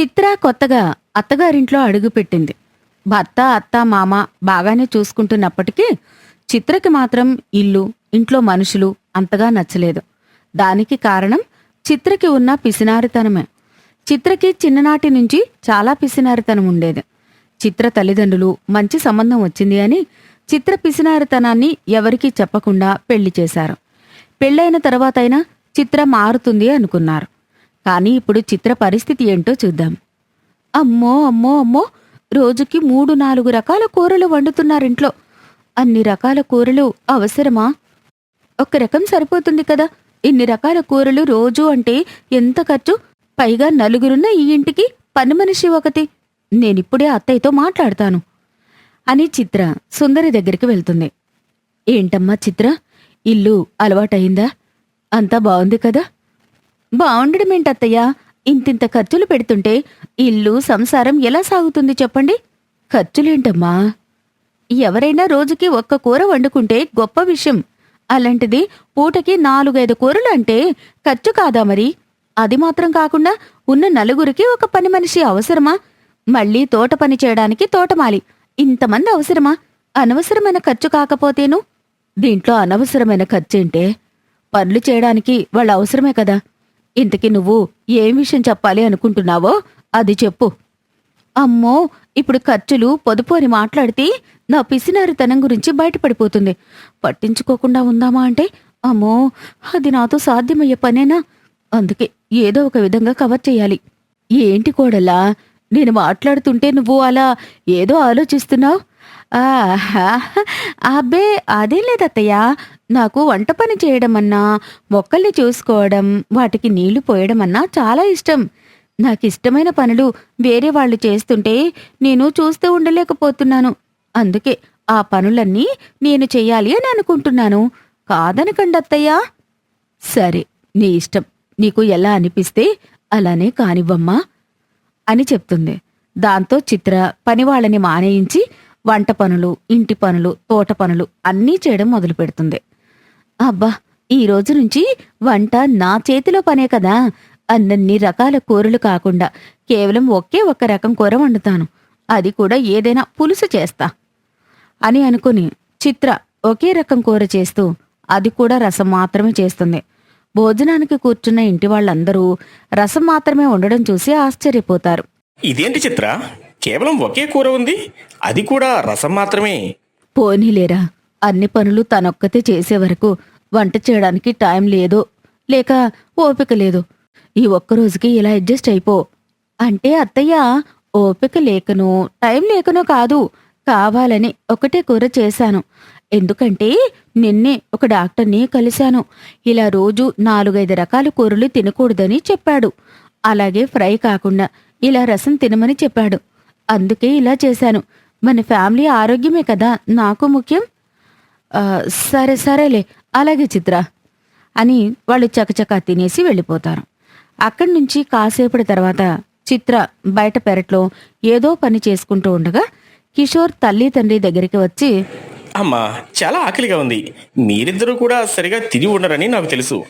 చిత్ర కొత్తగా అత్తగారింట్లో అడుగుపెట్టింది భర్త అత్త మామ బాగానే చూసుకుంటున్నప్పటికీ చిత్రకి మాత్రం ఇల్లు ఇంట్లో మనుషులు అంతగా నచ్చలేదు. దానికి కారణం చిత్రకి ఉన్న పిసినారితనమే. చిత్రకి చిన్ననాటి నుంచి చాలా పిసినారితనం ఉండేది. చిత్ర తల్లిదండ్రులు మంచి సంబంధం వచ్చింది అని చిత్ర పిసినారితనాన్ని ఎవరికీ చెప్పకుండా పెళ్ళి చేశారు. పెళ్ళైన తర్వాతైనా చిత్ర మారుతుంది అనుకున్నారు. కానీ ఇప్పుడు చిత్ర పరిస్థితి ఏంటో చూద్దాం. అమ్మో అమ్మో అమ్మో రోజుకి మూడు నాలుగు రకాల కూరలు వండుతున్నారింట్లో అన్ని రకాల కూరలు అవసరమా? ఒక రకం సరిపోతుంది కదా. ఇన్ని రకాల కూరలు రోజు అంటే ఎంత ఖర్చు? పైగా నలుగురున్న ఈ ఇంటికి పని మనిషి ఒకటి. నేనిప్పుడే అత్తయ్యతో మాట్లాడతాను. అని చిత్ర సుందరి దగ్గరికి వెళ్తుంది. ఏంటమ్మా చిత్ర? ఇల్లు అలవాటయిందా? అంతా బాగుంది కదా? బాగుండడమేంటత్తయ్యా ఇంతింత ఖర్చులు పెడుతుంటే ఇల్లు సంసారం ఎలా సాగుతుంది చెప్పండి? ఖర్చులేంటమ్మా? ఎవరైనా రోజుకి ఒక్క కూర వండుకుంటే గొప్ప విషయం. అలాంటిది పూటకి నాలుగైదు కూరలు అంటే ఖర్చు కాదా మరి? అది మాత్రం కాకుండా ఉన్న నలుగురికి ఒక పని మనిషి అవసరమా? మళ్ళీ తోట పని చేయడానికి తోటమాలి. ఇంతమంది అవసరమా? అనవసరమైన ఖర్చు కాకపోతేను? దీంట్లో అనవసరమైన ఖర్చేంటే? పనులు చేయడానికి వాళ్ళ అవసరమే కదా. ఇంతకీ నువ్వు ఏం విషయం చెప్పాలి అనుకుంటున్నావో అది చెప్పు. అమ్మో ఇప్పుడు ఖర్చులు పొదుపు అని మాట్లాడితే నా పిసినారితనం గురించి బయటపడిపోతుంది. పట్టించుకోకుండా ఉందామా అంటే అమ్మో అది నాతో సాధ్యమయ్యే పనేనా? అందుకే ఏదో ఒక విధంగా కవర్ చేయాలి. ఏంటి కోడలా నేను మాట్లాడుతుంటే నువ్వు అలా ఏదో ఆలోచిస్తున్నావు? అబ్బే అదేం లేదత్తయ్య. నాకు వంట పని చేయడం అన్నా మొక్కల్ని చూసుకోవడం వాటికి నీళ్ళు పోయడం అన్నా చాలా ఇష్టం. నాకు ఇష్టమైన పనులు వేరే వాళ్ళు చేస్తుంటే నేను చూస్తూ ఉండలేకపోతున్నాను. అందుకే ఆ పనులన్నీ నేను చెయ్యాలి అని అనుకుంటున్నాను. కాదనకండి అత్తయ్య. సరే నీ ఇష్టం. నీకు ఎలా అనిపిస్తే అలానే కానివ్వమ్మా అని చెప్తుంది. దాంతో చిత్ర పనివాళ్ళని మానేయించి వంట పనులు ఇంటి పనులు తోట పనులు అన్నీ చేయడం మొదలు పెడుతుంది. అబ్బా ఈ రోజు నుంచి వంట నా చేతిలో పనే కదా. అన్నన్ని రకాల కూరలు కాకుండా కేవలం ఒకే ఒక్క రకం కూర వండుతాను. అది కూడా ఏదైనా పులుసు చేస్తా అని అనుకుని చిత్ర ఒకే రకం కూర చేస్తూ అది కూడా రసం మాత్రమే చేస్తుంది. భోజనానికి కూర్చున్న ఇంటి వాళ్ళందరూ రసం మాత్రమే ఉండడం చూసి ఆశ్చర్యపోతారు. ఇదేంటి చిత్ర? కేవలం ఒకే కూర ఉంది. అది కూడా రసం మాత్రమే. పోనీలేరా. అన్ని పనులు తనొక్కతే చేసే వరకు వంట చేయడానికి టైం లేదో. లేక ఓపిక లేదు. ఈ ఒక్క రోజుకి ఇలా అడ్జస్ట్ అయిపో. అంటే అత్తయ్య ఓపిక లేకనో టైం లేకనో కాదు. కావాలని ఒకటే కూర చేశాను. ఎందుకంటే నిన్నే ఒక డాక్టర్ని కలిశాను. ఇలా రోజు నాలుగైదు రకాల కూరలు తినకూడదని చెప్పాడు. అలాగే ఫ్రై కాకుండా ఇలా రసం తినమని చెప్పాడు. అందుకే ఇలా చేశాను. మన ఫ్యామిలీ ఆరోగ్యమే కదా నాకు ముఖ్యం? సరే సరేలే అలాగే చిత్ర అని వాళ్ళు చకచకా తినేసి వెళ్ళిపోతారు. అక్కడి నుంచి కాసేపటి తర్వాత చిత్ర బయట పెరట్లో ఏదో పని చేసుకుంటూ ఉండగా కిషోర్ తల్లి తండ్రి దగ్గరికి వచ్చి అమ్మా చాలా ఆకలిగా ఉంది. మీరిద్దరూ కూడా సరిగా తిని ఉండరని నాకు తెలుసు.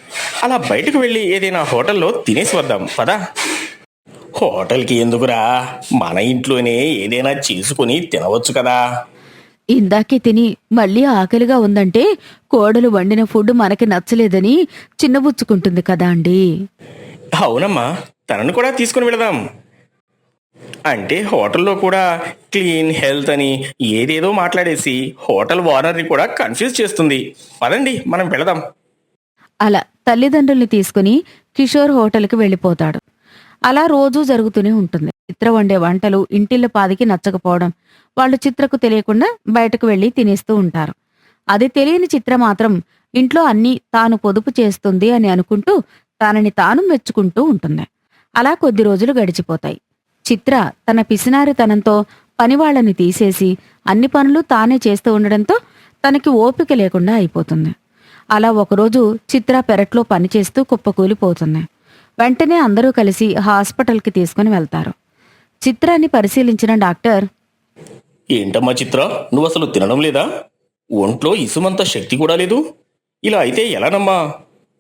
అలా బయటకు వెళ్ళి ఏదైనా హోటల్లో తినేసి వద్దాం పదా? హోటల్కి ఎందుకురా? మన ఇంట్లోనే ఏదైనా చేసుకుని తినవచ్చు కదా. ఇందాకే తిని మళ్ళీ ఆకలిగా ఉందంటే కోడలు వండిన ఫుడ్ మనకి నచ్చలేదని చిన్నబుచ్చుకుంటుంది కదా అండి. అవునమ్మా తనను కూడా తీసుకుని వెళదాం. అంటే హోటల్లో కూడా క్లీన్ హెల్త్ అని ఏదేదో మాట్లాడేసి హోటల్ ఓనర్ని కూడా కన్ఫ్యూజ్ చేస్తుంది. పదండి మనం వెళదాం. అలా తల్లిదండ్రుల్ని తీసుకుని కిషోర్ హోటల్కి వెళ్ళిపోతాడు. అలా రోజూ జరుగుతూనే ఉంటుంది. చిత్ర వండే వంటలు ఇంటిల్ల పాదికి నచ్చకపోవడం వాళ్ళు చిత్రకు తెలియకుండా బయటకు వెళ్ళి తినేస్తూ ఉంటారు. అది తెలియని చిత్ర మాత్రం ఇంట్లో అన్నీ తాను పొదుపు చేస్తుంది అని అనుకుంటూ తనని తాను మెచ్చుకుంటూ ఉంటుంది. అలా కొద్ది రోజులు గడిచిపోతాయి. చిత్ర తన పిసినారితనంతో పనివాళ్ళని తీసేసి అన్ని పనులు తానే చేస్తూ ఉండడంతో తనకి ఓపిక లేకుండా అయిపోతుంది. అలా ఒకరోజు చిత్ర పెరట్లో పనిచేస్తూ కుప్పకూలిపోతుంది. వెంటనే అందరూ కలిసి హాస్పిటల్కి తీసుకుని వెళ్తారు. చిత్రాన్ని పరిశీలించిన డాక్టర్ ఏంటమ్మా చిత్ర నువ్వు అసలు తినడం లేదా? ఒంట్లో ఇసుమంత శక్తి కూడా లేదు. ఇలా అయితే ఎలానమ్మా?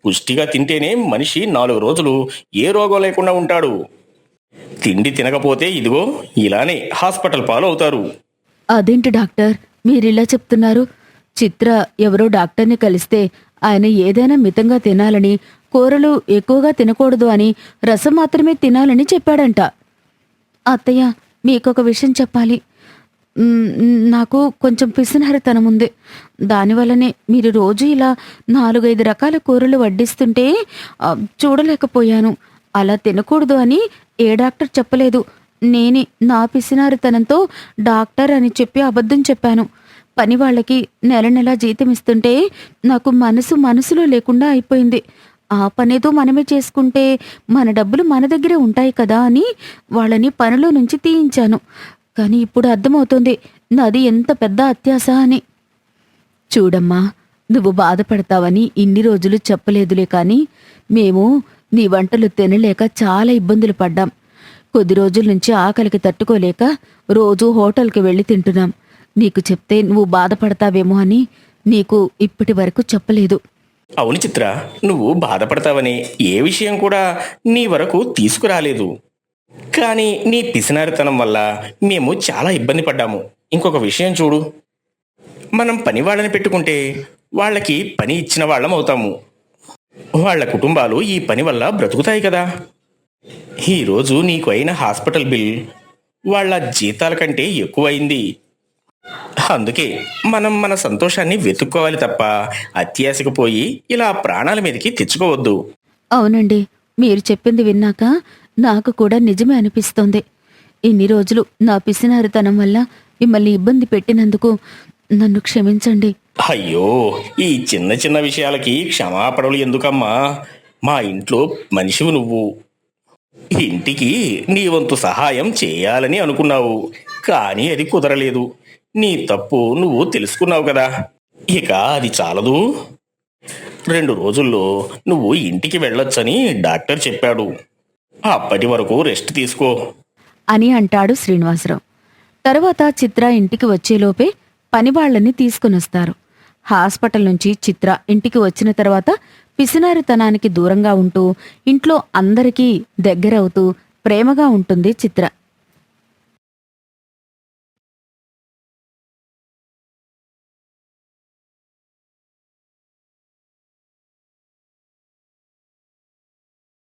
పుష్టిగా తింటేనే మనిషి నాలుగు రోజులు ఏ రోగం లేకుండా ఉంటాడు. తిండి తినకపోతే ఇదిగో ఇలానే హాస్పిటల్ పాలు అవుతారు అదేంటి డాక్టర్ మీరిలా చెప్తున్నారు? చిత్ర ఎవరో డాక్టర్ని కలిస్తే ఆయన ఏదైనా మితంగా తినాలని కూరలు ఎక్కువగా తినకూడదు అని రసం మాత్రమే తినాలని చెప్పాడంట. అత్తయ్య మీకొక విషయం చెప్పాలి. నాకు కొంచెం పిసినహరితనం ఉంది. దానివల్లనే మీరు రోజు ఇలా నాలుగైదు రకాల కూరలు వడ్డిస్తుంటే చూడలేకపోయాను. అలా తినకూడదు అని ఏ డాక్టర్ చెప్పలేదు. నేనే నా పిసినారితనంతో డాక్టర్ అని చెప్పి అబద్ధం చెప్పాను. పని వాళ్ళకి నెల నెల జీతం ఇస్తుంటే నాకు మనసు మనసులో లేకుండా అయిపోయింది. ఆ పనేదో మనమే చేసుకుంటే మన డబ్బులు మన దగ్గరే ఉంటాయి కదా అని వాళ్ళని పనిలో నుంచి తీయించాను. కానీ ఇప్పుడు అర్థమవుతుంది నాది ఎంత పెద్ద అత్యాస అని. చూడమ్మా నువ్వు బాధపడతావని ఇన్ని రోజులు చెప్పలేదులే కానీ మేము నీ వంటలు తినలేక చాలా ఇబ్బందులు పడ్డాం. కొద్ది రోజుల నుంచి ఆకలికి తట్టుకోలేక రోజు హోటల్కి వెళ్ళి తింటున్నాం. నీకు చెప్తే నువ్వు బాధపడతావేమో అని నీకు ఇప్పటి వరకు చెప్పలేదు. అవును చిత్ర నువ్వు బాధపడతావని ఏ విషయం కూడా నీ వరకు తీసుకురాలేదు. కానీ నీ పిసినారితనం వల్ల మేము చాలా ఇబ్బంది పడ్డాము. ఇంకొక విషయం చూడు. మనం పని వాళ్ళని పెట్టుకుంటే వాళ్ళకి పని ఇచ్చిన వాళ్ళం అవుతాము. వాళ్ళ కుటుంబాలు ఈ పని వల్ల బ్రతుకుతాయి కదా. ఈరోజు నీకు అయిన హాస్పిటల్ బిల్ వాళ్ళ జీతాల కంటే ఎక్కువైంది. అందుకే మనం మన సంతోషాన్ని వెతుక్కోవాలి తప్ప అత్యాశకు పోయి ఇలా ప్రాణాల మీదకి తెచ్చుకోవద్దు. అవునండి మీరు చెప్పింది విన్నాక నాకు కూడా నిజమే అనిపిస్తోంది. ఇన్ని రోజులు నా పిసినారితనం వల్ల మిమ్మల్ని ఇబ్బంది పెట్టినందుకు నన్ను క్షమించండి. అయ్యో ఈ చిన్న చిన్న విషయాలకి క్షమాపణలు ఎందుకమ్మా? మా ఇంట్లో మనిషివి నువ్వు. ఇంటికి నీ వంతు సహాయం చేయాలని అనుకున్నావు కానీ అది కుదరలేదు. నీ తప్పు నువ్వు తెలుసుకున్నావు కదా. ఇక అది చాలదు. రెండు రోజుల్లో నువ్వు ఇంటికి వెళ్ళొచ్చని డాక్టర్ చెప్పాడు. అప్పటి వరకు రెస్ట్ తీసుకో. అని అంటాడు శ్రీనివాసరావు. తర్వాత చిత్ర ఇంటికి వచ్చేలోపే పనివాళ్ళని తీసుకునొస్తారు. హాస్పిటల్ నుంచి చిత్ర ఇంటికి వచ్చిన తర్వాత పిసినారితనానికి దూరంగా ఉంటూ ఇంట్లో అందరికీ దగ్గరవుతూ ప్రేమగా ఉంటుంది చిత్ర.